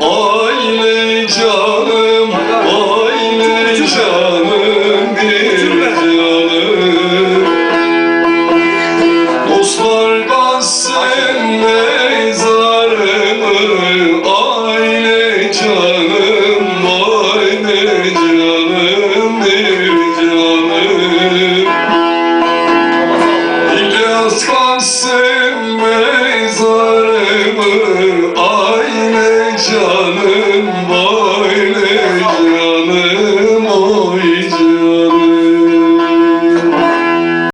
Aynı canım, aynı